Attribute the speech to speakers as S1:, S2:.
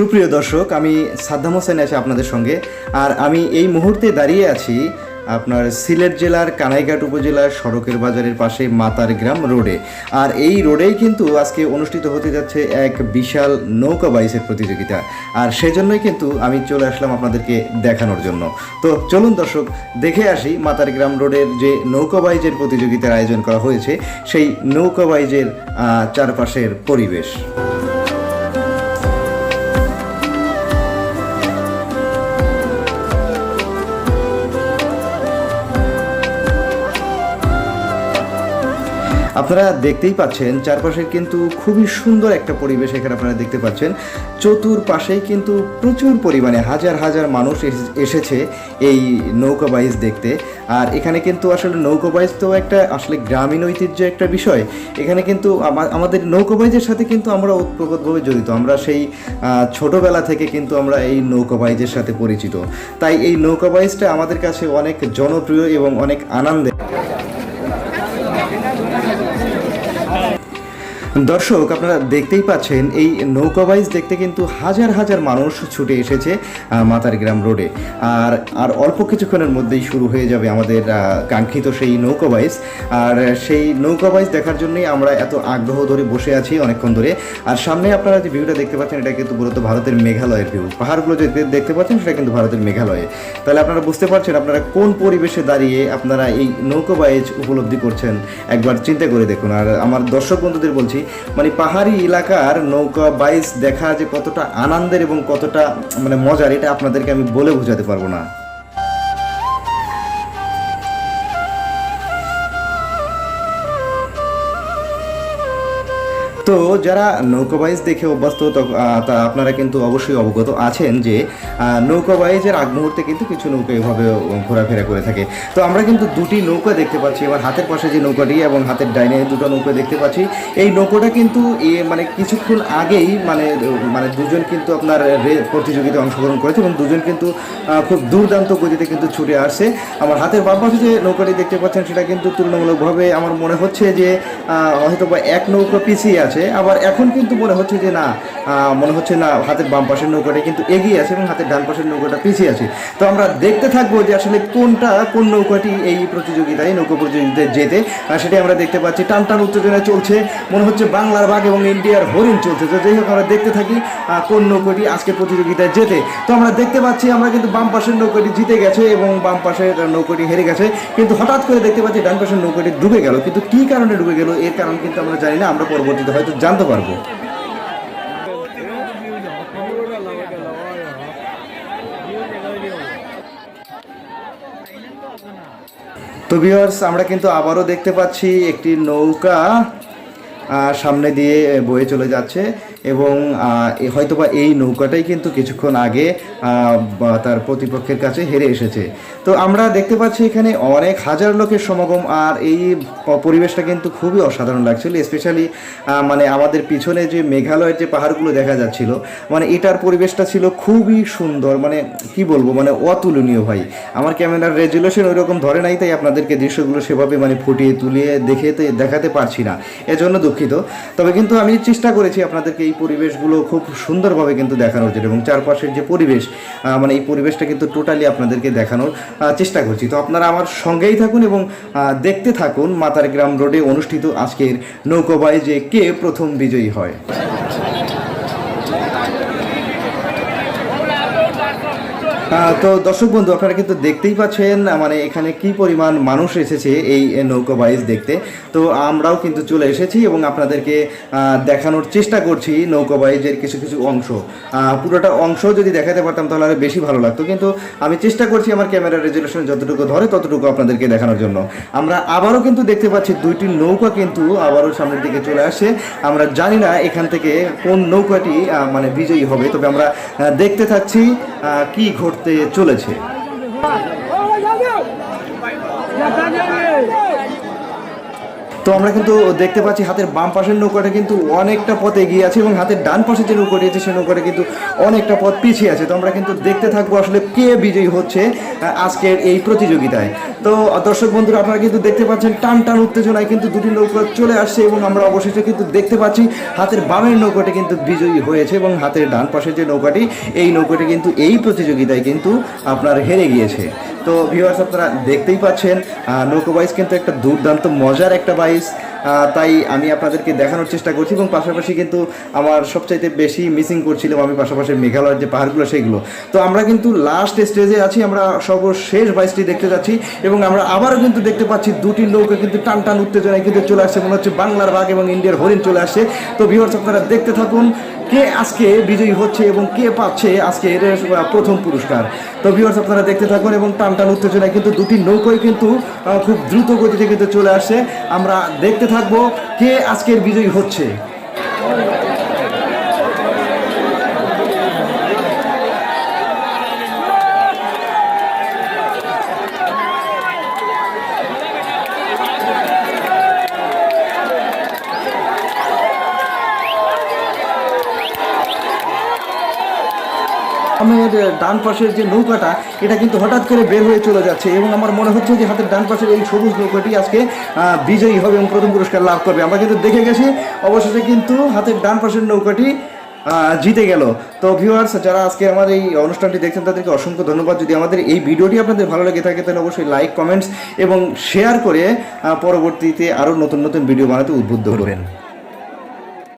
S1: সুপ্রিয় দর্শক, আমি সাদ্দাম হোসেন আছি আপনাদের সঙ্গে। আর আমি এই মুহূর্তে দাঁড়িয়ে আছি আপনার সিলেট জেলার কানাইঘাট উপজেলার সড়কের বাজারের পাশে মাতার গ্রাম রোডে। আর এই রোডেই কিন্তু আজকে অনুষ্ঠিত হতে যাচ্ছে এক বিশাল নৌকা বাইসের প্রতিযোগিতা। আর সেজন্যই কিন্তু আমি চলে আসলাম আপনাদেরকে দেখানোর জন্য। তো চলুন দর্শক, দেখে আসি মাতার গ্রাম রোডের যে নৌকা বাইজের প্রতিযোগিতার আয়োজন করা হয়েছে, সেই নৌকা বাইজের চারপাশের পরিবেশ। আপনারা দেখতেই পাচ্ছেন চারপাশের কিন্তু খুবই সুন্দর একটা পরিবেশ এখানে আপনারা দেখতে পাচ্ছেন। চতুর্পাশেই কিন্তু প্রচুর পরিমাণে হাজার হাজার মানুষ এসে- এসেছে এই নৌকা বাইচ দেখতে। আর এখানে কিন্তু আসলে নৌকা বাইচ তো একটা আসলে গ্রামীণ ঐতিহ্য একটা বিষয়। এখানে কিন্তু আমাদের নৌকা বাইচের সাথে কিন্তু আমরা ওতপ্রোতভাবে জড়িত। আমরা সেই ছোটবেলা থেকে কিন্তু আমরা এই নৌকা বাইচের সাথে পরিচিত। তাই এই নৌকা বাইচটা আমাদের কাছে অনেক জনপ্রিয় এবং অনেক আনন্দের। দর্শক আপনারা দেখতেই পাচ্ছেন এই নৌকা বাইচ দেখতে কিন্তু হাজার হাজার মানুষ ছুটে এসেছে আহ, মাতার গ্রাম রোডে। আর আর অল্প কিছুক্ষণের মধ্যেই শুরু হয়ে যাবে আমাদের কাঙ্ক্ষিত সেই নৌকা আর সেই নৌকা বাইচ দেখার জন্যই আমরা এত আগ্রহ ধরে বসে আছি অনেকক্ষণ ধরে। আর সামনে আপনারা যে ভিউটা দেখতে পাচ্ছেন এটা কিন্তু মূলত ভারতের মেঘালয়ের ভিউ পাহাড়গুলো যে দেখতে পাচ্ছেন সেটা কিন্তু ভারতের মেঘালয়ে। তাহলে আপনারা বুঝতে পারছেন আপনারা কোন পরিবেশে দাঁড়িয়ে আপনারা এই নৌকা বাইচ উপলব্ধি করছেন একবার চিন্তা করে দেখুন। আর আমার দর্শক বন্ধুদের বলছি মানে পাহাড়ি এলাকার নৌকা, বাইস দেখা যে কতটা আনন্দের এবং কতটা মানে মজার, এটা আপনাদেরকে আমি বলে বোঝাতে পারব না। তো যারা নৌকা বাইচ দেখে অভ্যস্ত তা আপনারা কিন্তু অবশ্যই অবগত আছেন যে আহ, নৌকা আগ মুহূর্তে কিন্তু কিছু নৌকা এভাবে ঘোরাফেরা করে থাকে। তো আমরা কিন্তু দুটি নৌকা দেখতে পাচ্ছি। এবার হাতের পাশে যে নৌকাটি এবং হাতের ডাইনে দুটো নৌকা দেখতে পাচ্ছি। এই নৌকাটা কিন্তু এ মানে কিছুক্ষণ আগেই মানে মানে দুজন কিন্তু আপনার প্রতিযোগিতায় অংশগ্রহণ করেছে এবং দুজন কিন্তু খুব দুর্দান্ত গতিতে কিন্তু ছুটে আসছে। আমার হাতের বাম পাশে যে নৌকাটি দেখতে পাচ্ছেন সেটা কিন্তু তুলনামূলকভাবে আমার মনে হচ্ছে যে হয়তো বা এক নৌকা পিছিয়ে আছে। আবার এখন কিন্তু মনে হচ্ছে যে না মনে হচ্ছে না হাতের বাম পাশের নৌকাটা কিন্তু এগিয়ে আছে এবং হাতের ডান পাশের নৌকাটা পিছিয়ে আছে। তো আমরা দেখতে থাকব যে আসলে কোনটা, কোন নৌকাটি এই প্রতিযোগিতায়, নৌকা প্রতিযোগিতায় যেতে সেটাই আমরা দেখতে পাচ্ছি। টান টান উত্তেজনা চলছে, মনে হচ্ছে বাংলার বাঘ এবং ইন্ডিয়ার হরিণ চলছে। তো যাই হোক, আমরা দেখতে থাকি কোন নৌকাটি আজকে প্রতিযোগিতায় যেতে তো আমরা দেখতে পাচ্ছি, আমরা কিন্তু বাম পাশের নৌকাটি জিতে গেছে এবং বাম পাশের নৌকাটি হেরে গেছে। কিন্তু হঠাৎ করে দেখতে পাচ্ছি ডান পাশের নৌকাটি ডুবে গেল। কিন্তু কী কারণে ডুবে গেল, এর কারণ কিন্তু আমরা জানি না। আমরা পরবর্তীতে হয়তো জানতে পারব। তো ভিউয়ার্স আমরা কিন্তু আবারও দেখতে পাচ্ছি একটি নৌকা সামনে দিয়ে বয়ে চলে যাচ্ছে। এবং হয়তোবা এই নৌকাটাই কিন্তু কিছুক্ষণ আগে তার প্রতিপক্ষের কাছে হেরে এসেছে। তো আমরা দেখতে পাচ্ছি এখানে অনেক হাজার লোকের সমাগম, আর এই পরিবেশটা কিন্তু খুবই অসাধারণ লাগছিল স্পেশালি মানে আমাদের পিছনে যে মেঘালয়ের যে পাহাড়গুলো দেখা যাচ্ছিল মানে এটার পরিবেশটা ছিল খুবই সুন্দর মানে কি বলব মানে অতুলনীয় ভাই। আমার ক্যামেরার রেজুলেশন ওই রকম ধরে নাই, তাই আপনাদেরকে দৃশ্যগুলো সেভাবে মানে ফুটিয়ে তুলিয়ে দেখে দেখাতে পারছি না, এজন্য দুঃখিত। তবে কিন্তু আমি চেষ্টা করেছি আপনাদেরকে এই পরিবেশগুলো খুব সুন্দরভাবে কিন্তু দেখানো জন্য এবং চারপাশের যে পরিবেশ মানে এই পরিবেশটা কিন্তু টোটালি আপনাদেরকে দেখানোর চেষ্টা করছি। তো আপনারা আমার সঙ্গেই থাকুন এবং দেখতে থাকুন মাতারগ্রাম রোডে অনুষ্ঠিত আজকের নৌকোবাই যে কে প্রথম বিজয়ী হয়। তো দর্শক বন্ধু, আপনারা কিন্তু দেখতেই পাচ্ছেন মানে এখানে কি পরিমাণ মানুষ এসেছে এই নৌকা বাইচ দেখতে। তো আমরাও কিন্তু চলে এসেছি এবং আপনাদেরকে দেখানোর চেষ্টা করছি নৌকা বাইচের কিছু কিছু অংশ। পুরোটা অংশ যদি দেখাতে পারতাম তাহলে আরও বেশি ভালো লাগতো। কিন্তু আমি চেষ্টা করছি আমার ক্যামেরার রেজুলেশন যতটুকু ধরে ততটুকু আপনাদেরকে দেখানোর জন্য। আমরা আবারও কিন্তু দেখতে পাচ্ছি দুইটি নৌকা কিন্তু আবারও সামনের দিকে চলে আসে আমরা জানি না এখান থেকে কোন নৌকাটি মানে বিজয়ী হবে। তবে আমরা দেখতে থাকছি কি ঘটতে চলেছে। তো আমরা কিন্তু দেখতে পাচ্ছি হাতের বাম পাশের নৌকাটা কিন্তু অনেকটা পথ এগিয়ে আছে এবং হাতের ডান পাশে যে নৌকাটি আছে সেই নৌকাটা কিন্তু অনেকটা পথ পিছিয়ে আছে। তো আমরা কিন্তু দেখতে থাকব আসলে কে বিজয়ী হচ্ছে আজকের এই প্রতিযোগিতায়। তো, দর্শক বন্ধুরা, আপনারা কিন্তু দেখতে পাচ্ছেন টান টান উত্তেজনায় কিন্তু দুটি নৌকা চলে আসছে এবং আমরা অবশেষে কিন্তু দেখতে পাচ্ছি হাতের বামের নৌকাটি কিন্তু বিজয়ী হয়েছে এবং হাতের ডান পাশের যে নৌকাটি, এই নৌকাটি কিন্তু এই প্রতিযোগিতায় কিন্তু আপনার হেরে গিয়েছে। তো ভিউয়ার্স আপনারা দেখতেই পাচ্ছেন নৌকো বাইস কিন্তু একটা দুর্দান্ত, মজার একটা বাইস তাই আমি আপনাদেরকে দেখানোর চেষ্টা করছি এবং পাশাপাশি কিন্তু আমার সবচাইতে বেশি মিসিং করছিলাম আমি পাশাপাশি মেঘালয়ের যে পাহাড়গুলো সেগুলো। তো আমরা কিন্তু লাস্ট স্টেজে আছি, আমরা সর্বশেষ বাইসটি দেখতে যাচ্ছি এবং আমরা আবারও কিন্তু দেখতে পাচ্ছি দুটি নৌকা কিন্তু টান টান উত্তেজনায় কিন্তু চলে আসছে, মনে হচ্ছে বাংলার বাঘ এবং ইন্ডিয়ার হরিণ চলে আসছে। তো ভিউয়ার্স আপনারা দেখতে থাকুন কে আজকে বিজয়ী হচ্ছে এবং কে পাচ্ছে আজকে এর প্রথম পুরস্কার? তো ভিউয়ার্স আপনারা দেখতে থাকুন এবং টান টান উত্তেজনায় কিন্তু দুটি নৌকোই কিন্তু খুব দ্রুত গতিতে কিন্তু চলে আসছে। আমরা দেখতে থাকব কে আজকের বিজয়ী হচ্ছে। আমার ডান পাশের যে নৌকাটা, এটা কিন্তু হঠাৎ করে বের হয়ে চলে যাচ্ছে এবং আমার মনে হচ্ছে যে হাতের ডান পাশের এই সবুজ নৌকাটি আজকে বিজয়ী হবে এবং প্রথম পুরস্কার লাভ করবে। আমরা কিন্তু দেখে গেছি, অবশেষে কিন্তু হাতের ডান পাশের নৌকাটি জিতে গেল। তো ভিউয়ার্স যারা আজকে আমার এই অনুষ্ঠানটি দেখছেন, তাদেরকে অসংখ্য ধন্যবাদ। যদি আমাদের এই ভিডিওটি আপনাদের ভালো লেগে থাকে, তাহলে অবশ্যই লাইক কমেন্টস এবং শেয়ার করে পরবর্তীতে আরও নতুন নতুন ভিডিও বানাতে উদ্বুদ্ধ করবেন